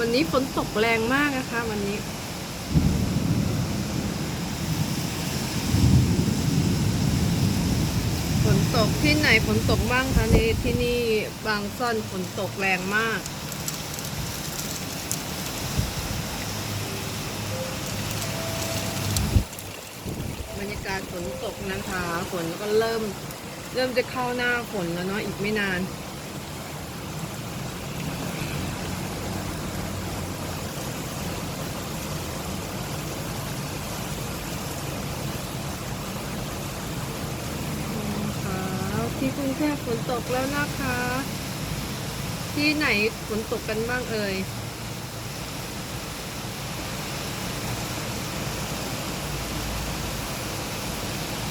วันนี้ฝนตกแรงมากนะคะ วันนี้ฝนตกที่ไหนฝนตกบ้างคะนี่ที่นี่บางซ่อนฝนตกแรงมากบรรยากาศฝนตกนะคะฝนก็เริ่ม เริ่มจะเข้าหน้าฝนแล้วเนาะอีกไม่นาน ค่ะ ที่กรุงเทพฝนตกแล้วนะคะ ที่ไหนฝนตกกันบ้างเอ่ย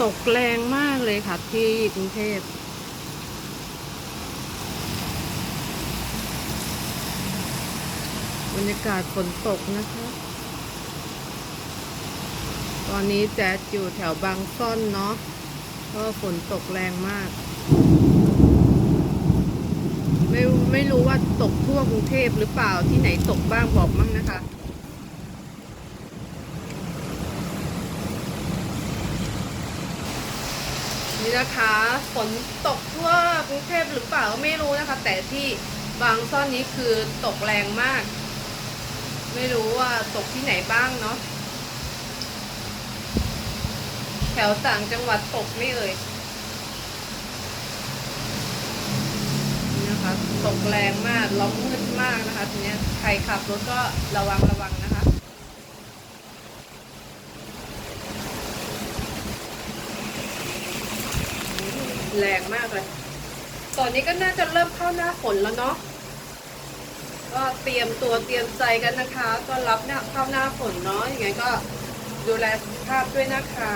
ตกแรงมากเลยค่ะที่กรุงเทพบรรยากาศฝนตกนะคะ ตอนนี้แจ๊ดอยู่แถวบางซ่อนเนาะ เพราะว่าฝนตกแรงมาก ไม่ไม่รู้ว่าตกทั่วกรุงเทพหรือเปล่าที่ไหนตกบ้างบอกมั่งนะคะนี่นะคะฝนตกทั่วกรุงเทพหรือเปล่าไม่รู้นะคะ แต่ที่บางซ่อนนี้คือตกแรงมาก ไม่รู้ว่าตกที่ไหนบ้างเนาะ แถวต่างจังหวัดตกไม่เอ่ยนี่นะคะตกแรงมากล้อมมืดมากนะคะทีนี้ใครขับรถก็ระวังระวังนะคะแรงมากเลย ตอนนี้ก็น่าจะเริ่มเข้าหน้าฝนแล้วเนาะ ก็เตรียมตัวเตรียมใจกันนะคะ ก็รับหน้าเข้าหน้าฝนเนาะ อยังไงก็ดูแลสุขภาพด้วยนะคะ